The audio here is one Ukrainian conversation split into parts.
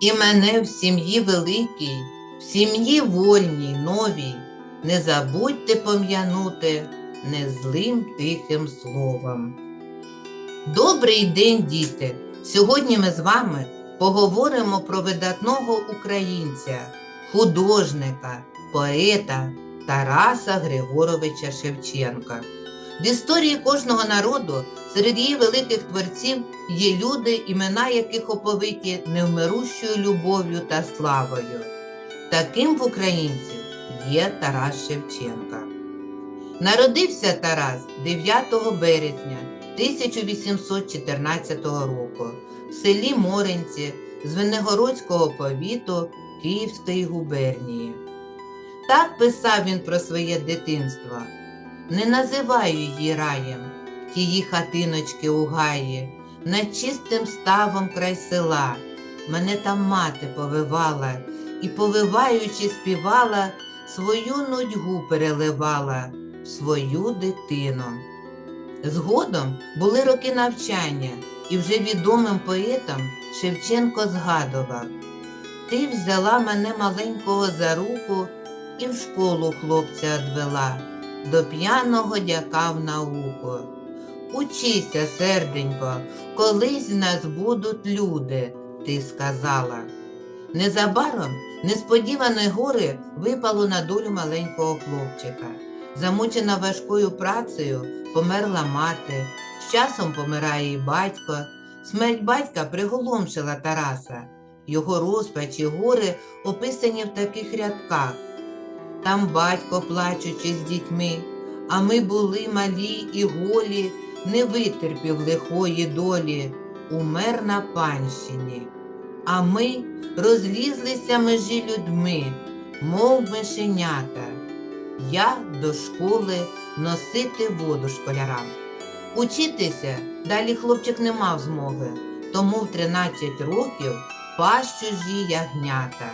І мене в сім'ї великій, в сім'ї вольній, новій, не забудьте пом'янути незлим тихим словом. Добрий день, діти! Сьогодні ми з вами поговоримо про видатного українця, художника, поета Тараса Григоровича Шевченка. В історії кожного народу серед її великих творців є люди, імена яких оповиті невмирущою любов'ю та славою. Таким в українців є Тарас Шевченка. Народився Тарас 9 березня 1814 року в селі Моринці Звенигородського повіту Київської губернії. Так писав він про своє дитинство. Не називаю її раєм, тії хатиночки у гаї, над чистим ставом край села. Мене там мати повивала і, повиваючи, співала, свою нудьгу переливала в свою дитину. Згодом були роки навчання, і вже відомим поетам Шевченко згадував Ти взяла мене маленького за руку і в школу хлопця одвела, до п'яного дяка в науку. Учися, серденько, колись з нас будуть люди, ти сказала. Незабаром несподіване горе випало на долю маленького хлопчика. Замучена важкою працею, померла мати, з часом помирає і батько. Смерть батька приголомшила Тараса. Його розпач і горе описані в таких рядках. Там батько, плачучи з дітьми, а ми були малі і голі, не витерпів лихої долі, умер на панщині. А ми розлізлися межі людьми, мов мишенята. Я до школи носити воду школярам. Учитися далі хлопчик не мав змоги, тому в 13 років пас чужі ягнята.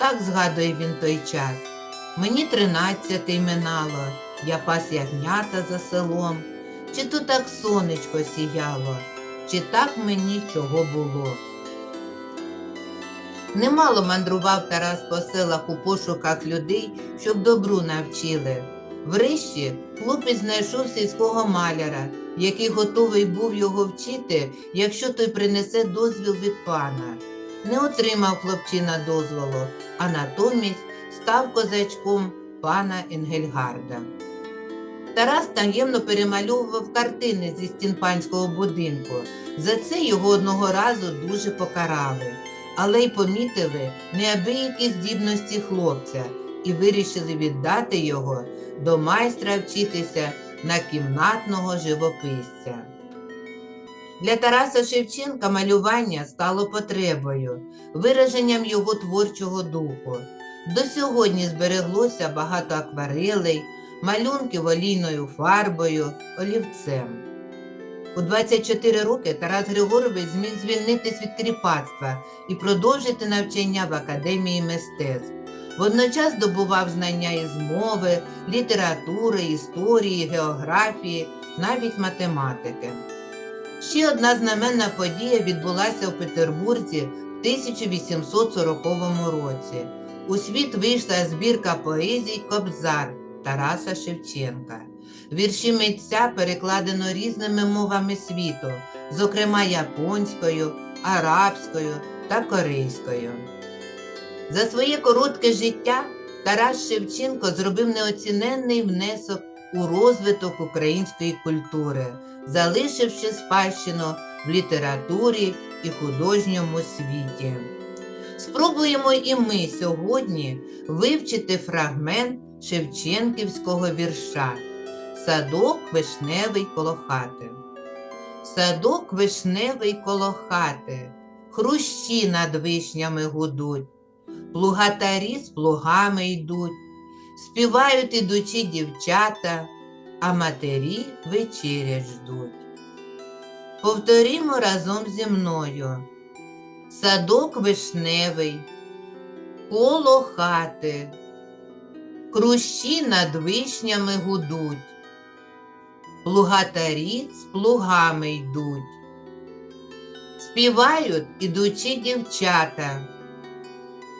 Так згадує він той час. Мені тринадцятий минало, я пас ягнята за селом. Чи то так сонечко сіяло, чи так мені чого було. Немало мандрував Тарас по селах у пошуках людей, щоб добру навчили. Врешті хлопець знайшов сільського маляра, який готовий був його вчити, якщо той принесе дозвіл від пана. Не отримав хлопчина дозволу, а натомість став козачком пана Енгельгарда. Тарас таємно перемальовував картини зі стін панського будинку. За це його одного разу дуже покарали, але й помітили неабиякі здібності хлопця і вирішили віддати його до майстра вчитися на кімнатного живописця. Для Тараса Шевченка малювання стало потребою, вираженням його творчого духу. До сьогодні збереглося багато акварелей, малюнків олійною фарбою, олівцем. У 24 роки Тарас Григорович зміг звільнитись від кріпацтва і продовжити навчання в Академії мистецтв. Водночас здобував знання із мови, літератури, історії, географії, навіть математики. Ще одна знаменна подія відбулася у Петербурзі в 1840 році. У світ вийшла збірка поезій Кобзар Тараса Шевченка. Вірші митця перекладено різними мовами світу, зокрема японською, арабською та корейською. За своє коротке життя Тарас Шевченко зробив неоціненний внесок у розвиток української культури, залишивши спадщину в літературі і художньому світі. Спробуємо і ми сьогодні вивчити фрагмент Шевченківського вірша Садок вишневий коло хати. Садок вишневий коло хати, хрущі над вишнями гудуть, плугатарі з плугами йдуть, співають ідучі дівчата, а матері вечерять ждуть. Повторімо разом зі мною. Садок вишневий, коло хати, хрущі над вишнями гудуть, плугатарі з плугами йдуть, співають ідучі дівчата,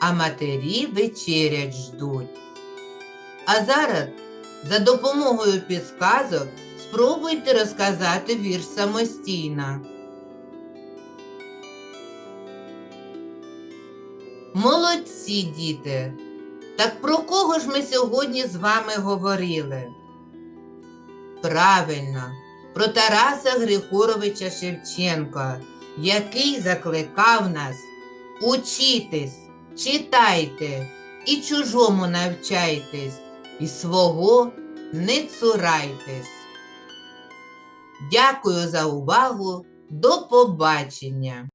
а матері вечерять ждуть. А зараз за допомогою підсказок спробуйте розказати вірш самостійно. Молодці, діти! Так про кого ж ми сьогодні з вами говорили? Правильно, про Тараса Григоровича Шевченка, який закликав нас учитись, читайте і чужому навчайтесь, і свого не цурайтесь. Дякую за увагу. До побачення!